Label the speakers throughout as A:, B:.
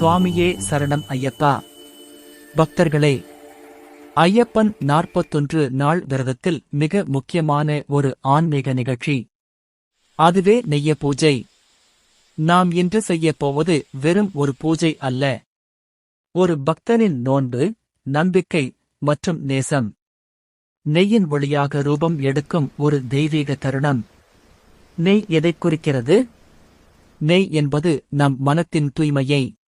A: சுவாமியே சரணம் ஐயப்பா. பக்தர்களே ஐயப்பன் நாற்பத்தொன்று நாள் விரதத்தில் மிக முக்கியமான ஒரு ஆன்மீக நிகழ்ச்சி. அதுவே நெய்ய பூஜை. நாம் இன்று செய்யப் போவது வெறும் ஒரு பூஜை அல்ல. ஒரு பக்தனின் நோன்பு நம்பிக்கை மற்றும் நேசம். நெய்யின் வழியாக ரூபம் எடுக்கும் ஒரு தெய்வீக தருணம். நெய் எதைக் குறிக்கிறது? நெய் என்பது நம் மனத்தின் தூய்மையை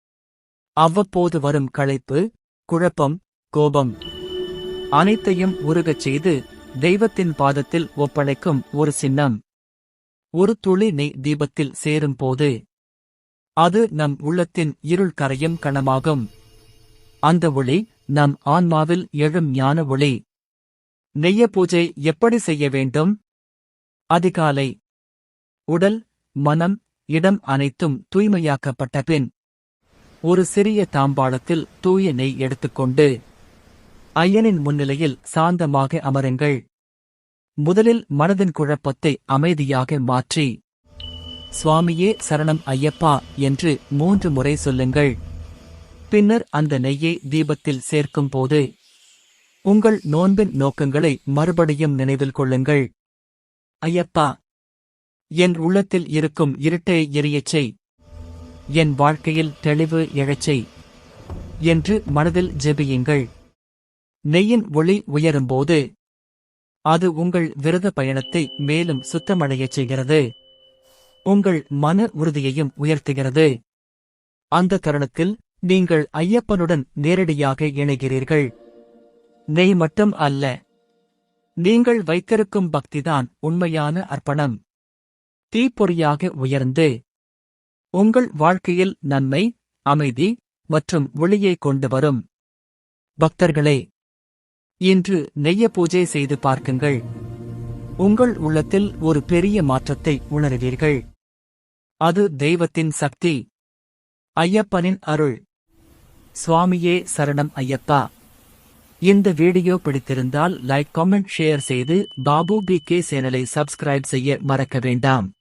A: அவ்வப்போது வரும் களைப்பு குழப்பம் கோபம். அனைத்தையும் உருகச் செய்து தெய்வத்தின் பாதத்தில் ஒப்படைக்கும் ஒரு சின்னம். ஒரு துளி நெய் தீபத்தில் சேரும் போது அது நம் உள்ளத்தின் இருள் கரையும் கணமாகும். அந்த ஒளி நம் ஆன்மாவில் எழும் ஞான ஒளி. நெய்ய பூஜை எப்படி செய்ய வேண்டும்? அதிகாலை. உடல் மனம் இடம் அனைத்தும் தூய்மையாக்கப்பட்ட பின் ஒரு சிறிய தாம்பாளத்தில் தூய நெய் எடுத்துக்கொண்டு ஐயனின் முன்னிலையில் சாந்தமாக அமருங்கள். முதலில் மனதின் குழப்பத்தை அமைதியாக மாற்றி சுவாமியே சரணம் ஐயப்பா என்று மூன்று முறை சொல்லுங்கள். பின்னர் அந்த நெய்யை தீபத்தில் சேர்க்கும் போது உங்கள் நோன்பின் நோக்கங்களை மறுபடியும் நினைவில் கொள்ளுங்கள். ஐயப்பா என் உள்ளத்தில் இருக்கும் இருட்டை எரியச் செய் என் வாழ்க்கையில் தெளிவு எழச்சை என்று மனதில் ஜெபியுங்கள். நெய்யின் ஒளி உயரும்போது அது உங்கள் விரத பயணத்தை மேலும் சுத்தமடையச் செய்கிறது. உங்கள் மன உறுதியையும் உயர்த்துகிறது. அந்த தருணத்தில் நீங்கள் ஐயப்பனுடன் நேரடியாக இணைகிறீர்கள். நெய் மட்டும் அல்ல நீங்கள் வைத்திருக்கும் பக்திதான் உண்மையான அர்ப்பணம். தீப்பொறியாக உயர்ந்து உங்கள் வாழ்க்கையில் நன்மை அமைதி மற்றும் ஒளியை கொண்டு வரும். பக்தர்களே இன்று நெய்ய பூஜை செய்து பார்க்குங்கள். உங்கள் உள்ளத்தில் ஒரு பெரிய மாற்றத்தை உணர்வீர்கள். அது தெய்வத்தின் சக்தி. ஐயப்பனின் அருள். சுவாமியே சரணம் ஐயப்பா. இந்த வீடியோ பிடித்திருந்தால் லைக் காமெண்ட் ஷேர் செய்து பாபு பி கே சேனலை சப்ஸ்கிரைப் செய்ய மறக்க வேண்டாம்.